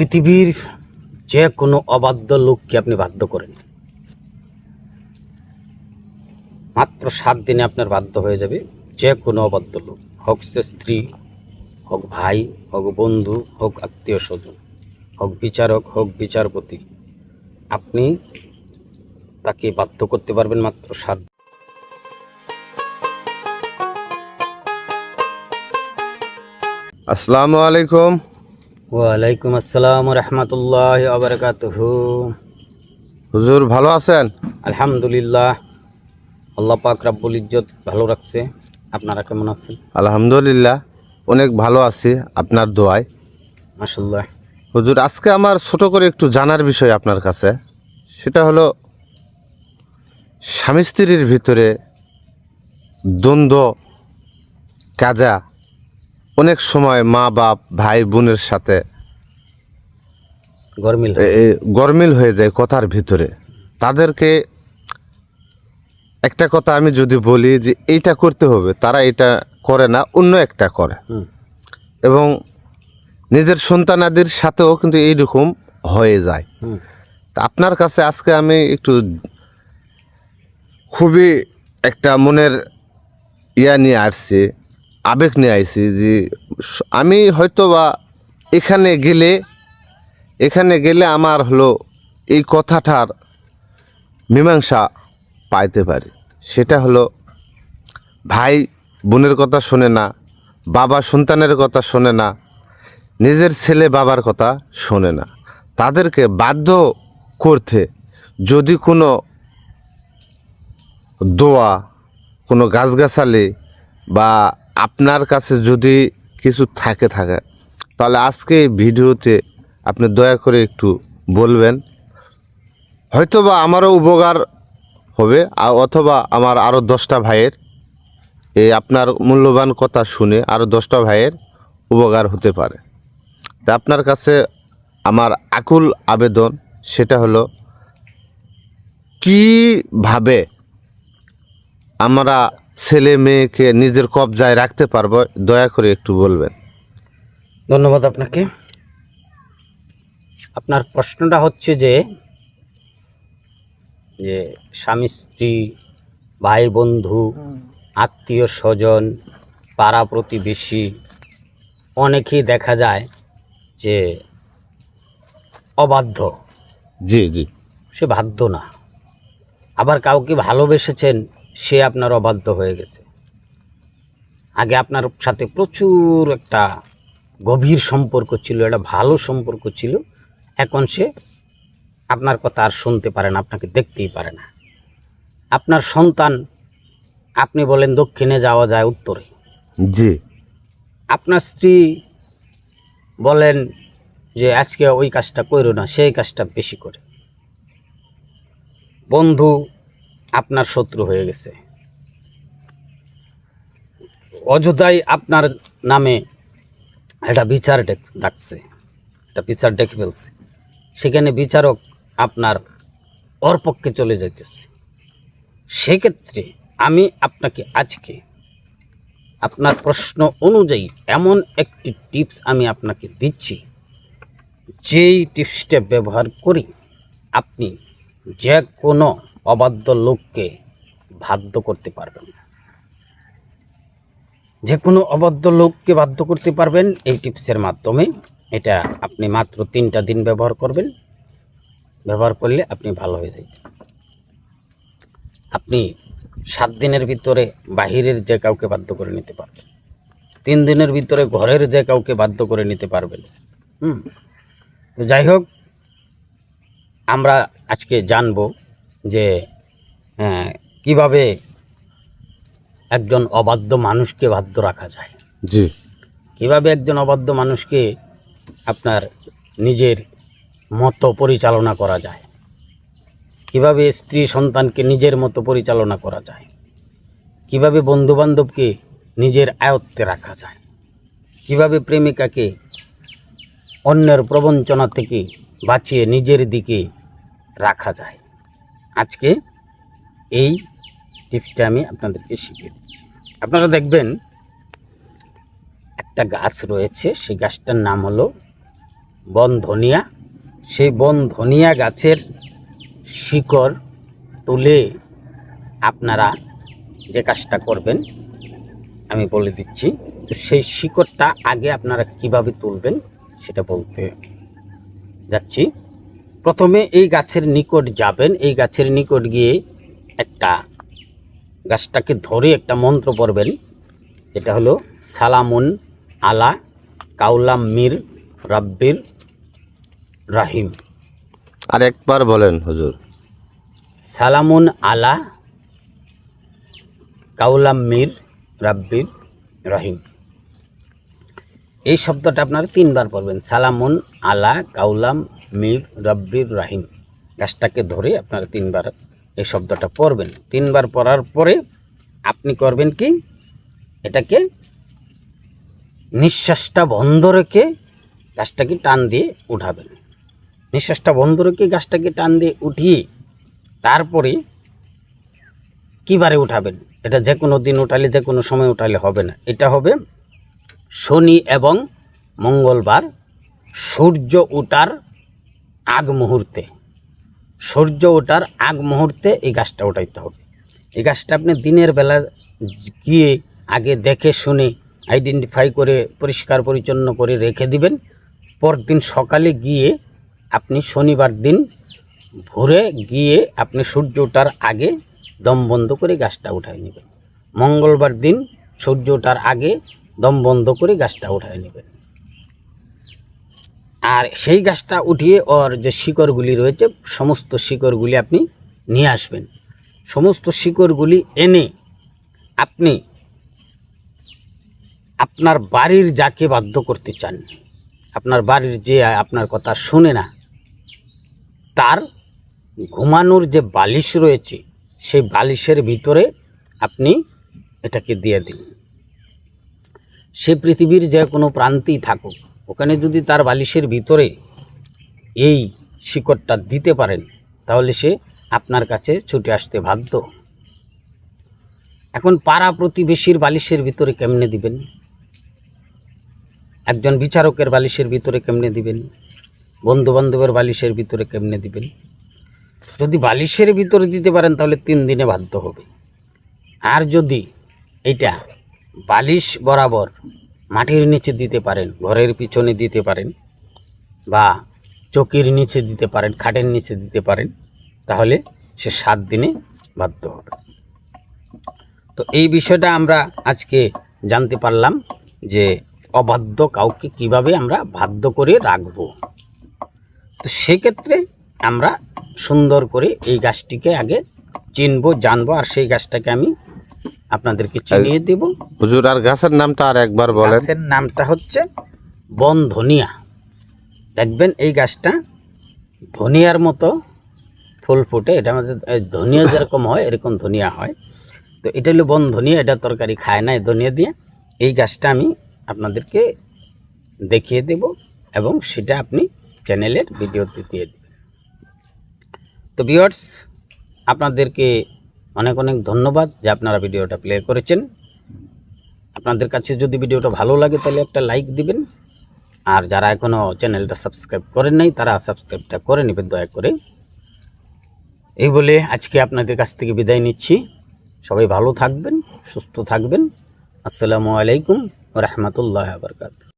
পৃথিবীর যে কোনো অবাধ্য লোককে আপনি বাধ্য করেন। মাত্র সাত দিনে আপনার বাধ্য হয়ে যাবে যে কোনো অবাধ্য লোক, হোক সে স্ত্রী, হোক ভাই, হোক বন্ধু, হোক আত্মীয় স্বজন, হোক বিচারক, হোক বিচারপতি, আপনি তাকে বাধ্য করতে পারবেন মাত্র সাত আসসালামু আলাইকুম। ওয়ালাইকুম আসসালাম রহমতুল্লাহ আবরকাতহু হুজুর ভালো আছেন? আলহামদুলিল্লাহ। আল্লাহ পাক রাব্বুল ইজ্জত ভালো রাখছে। আপনারা কেমন আছেন? আলহামদুলিল্লাহ অনেক ভালো আছি আপনার দোয়ায়। মাসাল্লাহ হুজুর আজকে আমার ছোট করে একটু জানার বিষয় আপনার কাছে। সেটা হলো স্বামী স্ত্রীর ভিতরে দ্বন্দ্ব কাজা অনেক সময় মা বাপ ভাই বোনের সাথে গরমিল গরমিল হয়ে যায় কথার ভিতরে। তাদেরকে একটা কথা আমি যদি বলি যে এইটা করতে হবে তারা এটা করে না অন্য একটা করে। এবং নিজের সন্তানাদের সাথেও কিন্তু এইরকম হয়ে যায়। তা আপনার কাছে আজকে আমি একটু খুবই একটা মনের ইয়া নিয়ে আসছি। আবেগ নিয়ে আসছি যে আমি হয়তো বা এখানে গেলে এখানে গেলে আমার হলো এই কথাটার মীমাংসা পাইতে পারি। সেটা হলো ভাই বোনের কথা শোনে না, বাবা সন্তানের কথা শোনে না, নিজের ছেলে বাবার কথা শোনে না। তাদেরকে বাধ্য করতে যদি কোনো দোয়া, কোনো গাছগাছালি বা আপনার কাছে যদি কিছু থাকে থাকে, তাহলে আজকে এই ভিডিওতে আপনি দয়া করে একটু বলবেন হয়তো বা আমারও উপকার হবে অথবা আমার আরও দশটা ভাইয়ের, এই আপনার মূল্যবান কথা শুনে আরও দশটা ভাইয়ের উপকার হতে পারে। তা আপনার কাছে আমার আকুল আবেদন সেটা হলো, কীভাবে আমরা ছেলে মেয়েকে নিজের কবজায় রাখতে পারব দয়া করে একটু বলবেন। ধন্যবাদ আপনাকে। আপনার প্রশ্নটা হচ্ছে যে যে স্বামী স্ত্রী ভাই বন্ধু আত্মীয় স্বজন পাড়া প্রতিবেশী অনেকেই দেখা যায় যে অবাধ্য। জি জি। সে বাধ্য না। আবার কাউকে ভালোবেসেছেন সে আপনার অবাধ্য হয়ে গেছে। আগে আপনার সাথে প্রচুর একটা গভীর সম্পর্ক ছিল একটা ভালো সম্পর্ক ছিল। এখন সে আপনার কথা আর শুনতে পারে না আপনাকে দেখতেই পারে না। আপনার সন্তান আপনি বলেন দক্ষিণে যাওয়া যায় উত্তরে। জি। আপনার স্ত্রী বলেন যে আজকে ওই কাজটা করো না সেই কাজটা বেশি করে। বন্ধু আপনার শত্রু হয়ে গেছে। অযোধ্যায় আপনার নামে একটা বিচার ডেক- ডাকছে, একটা বিচার ডেকে ফেলছে। সেখানে বিচারক আপনার ওর পক্ষে চলে যাইতেছে। সেক্ষেত্রে আমি আপনাকে আজকে আপনার প্রশ্ন অনুযায়ী এমন একটি টিপস আমি আপনাকে দিচ্ছি, যেই টিপসটা ব্যবহার করি আপনি যে কোনো অবাধ্য লোককে বাধ্য করতে পারবেন যে কোনো অবাধ্য লোককে বাধ্য করতে পারবেন এই টিপসের মাধ্যমে। এটা আপনি মাত্র তিনটা দিন ব্যবহার করবেন। ব্যবহার করলে আপনি ভালো হয়ে যাবেন। আপনি সাত দিনের ভিতরে বাহিরের যে কাউকে বাধ্য করে নিতে পারবেন, তিন দিনের ভিতরে ঘরের যে কাউকে বাধ্য করে নিতে পারবেন, হুম? তো যাই হোক, আমরা আজকে জানব যে হ্যাঁ, কীভাবে একজন অবাধ্য মানুষকে বাধ্য রাখা যায়? জি। কীভাবে একজন অবাধ্য মানুষকে আপনার নিজের মতো পরিচালনা করা যায়? কীভাবে স্ত্রী সন্তানকে নিজের মতো পরিচালনা করা যায়? কীভাবে বন্ধুবান্ধবকে নিজের আয়ত্তে রাখা যায়? কীভাবে প্রেমিকাকে অন্যের প্রবঞ্চনা থেকে বাঁচিয়ে নিজের দিকে রাখা যায়? আজকে এই টিপসটা আমি আপনাদেরকে শিখিয়ে দিচ্ছি। আপনারা দেখবেন একটা গাছ রয়েছে, সেই গাছটার নাম হলো বন ধনিয়া সেই বন ধনিয়া গাছের শিকড় তুলে আপনারা যে কাজটা করবেন, আমি বলে দিচ্ছি, তো সেই শিকড়টা আগে আপনারা কীভাবে তুলবেন সেটা বলতে যাচ্ছি। প্রথমে এই গাছের নিকট যাবেন। এই গাছের নিকট গিয়ে একটা গাছটাকে ধরে একটা মন্ত্র পড়বেন। যেটা হলো সালামুন আলা কাউলাম মির রাব্বির রাহিম। আর একবার বলেন হুজুর। সালামুন আলা কাউলাম মির রাব্বির রহিম। এই শব্দটা আপনারা তিনবার পড়বেন। সালামুন আলা কাউলাম মির রব্বির রাহিম। গাছটাকে ধরে আপনারা তিনবার এই শব্দটা পড়বেন। তিনবার পড়ার পরে আপনি করবেন কি? এটাকে নিঃশ্বাসটা বন্ধ রেখে গাছটাকে টান দিয়ে উঠাবেন। নিঃশ্বাসটা বন্ধ রেখে গাছটাকে টান দিয়ে উঠিয়ে তারপরে কিবারে উঠাবেন? এটা যে কোনো দিন উঠালে যে কোনো সময় উঠালে হবে না। এটা হবে শনি এবং মঙ্গলবার সূর্য ওঠার আগ মুহূর্তে, সূর্য ওঠার আগ মুহূর্তে এই গাছটা ওঠাইতে হবে। এই গাছটা আপনি দিনের বেলা গিয়ে আগে দেখে শুনে আইডেন্টিফাই করে, পরিষ্কার পরিচ্ছন্ন করে রেখে দিবেন। পরদিন সকালে গিয়ে আপনি শনিবার দিন ভোরে গিয়ে আপনি সূর্য ওঠার আগে দম বন্ধ করে গাছটা উঠায় নেবেন। মঙ্গলবার দিন সূর্য ওঠার আগে দম বন্ধ করে গাছটা উঠায় নেবেন। আর সেই গাছটা উঠিয়ে ওর যে শিকড়গুলি রয়েছে, সমস্ত শিকড়গুলি আপনি নিয়ে আসবেন। সমস্ত শিকড়গুলি এনে আপনি আপনার বাড়ির যাকে বাধ্য করতে চান, আপনার বাড়ির যে আপনার কথা শুনে না, তার ঘুমানোর যে বালিশ রয়েছে, সেই বালিশের ভিতরে আপনি এটাকে দিয়ে দিন। সে পৃথিবীর যে কোনো প্রান্তেই থাকুক ওখানে যদি তার বালিশের ভিতরে এই শিকড়টা দিতে পারেন, তাহলে সে আপনার কাছে ছুটে আসতে বাধ্য। এখন পাড়া প্রতিবেশীর বালিশের ভিতরে কেমনে দিবেন? একজন বিচারকের বালিশের ভিতরে কেমনে দিবেন? বন্ধু বান্ধবের বালিশের ভিতরে কেমনে দিবেন? যদি বালিশের ভিতরে দিতে পারেন, তাহলে তিন দিনে বাধ্য হবে। আর যদি এটা বালিশ বরাবর মাটির নিচে দিতে পারেন, ঘরের পিছনে দিতে পারেন বা চকির নিচে দিতে পারেন, খাটের নিচে দিতে পারেন, তাহলে সে সাত দিনে বাধ্য হবে। তো এই বিষয়টা আমরা আজকে জানতে পারলাম যে অবাধ্য কাউকে কীভাবে আমরা বাধ্য করে রাখব। তো সেক্ষেত্রে আমরা সুন্দর করে এই গাছটিকে আগে চিনবো, জানব, আর সেই গাছটাকে আমি আপনাদেরকে চিনিয়ে দেব। হুজুর আর গাছের নামটা আর একবার বলেন। গাছের নামটা হচ্ছে বন ধনিয়া দেখবেন এই গাছটা ধনিয়ার মতো ফুল ফুটে। এটা আমাদের ধনিয়া যেরকম হয় এরকম ধনিয়া হয়। তো এটা হলো বন ধনিয়া এটা তরকারি খায় না এই ধনিয়া দিয়ে। এই গাছটা আমি আপনাদেরকে দেখিয়ে দেব এবং সেটা আপনি চ্যানেলের ভিডিওতে দিয়ে দেবেন। তো ভিউয়ার্স আপনাদেরকে অনেক অনেক ধন্যবাদ যে আপনারা ভিডিওটা প্লে করেছেন। আপনাদের কাছে যদি ভিডিওটা ভালো লাগে তাহলে একটা লাইক দিবেন। আর যারা এখনও চ্যানেলটা সাবস্ক্রাইব করেন নাই, তারা সাবস্ক্রাইবটা করে নেবেন দয়া করে। এই বলে আজকে আপনাদের কাছ থেকে বিদায় নিচ্ছি। সবাই ভালো থাকবেন, সুস্থ থাকবেন। আসসালামু আলাইকুম রহমতুল্লাহ বরকাত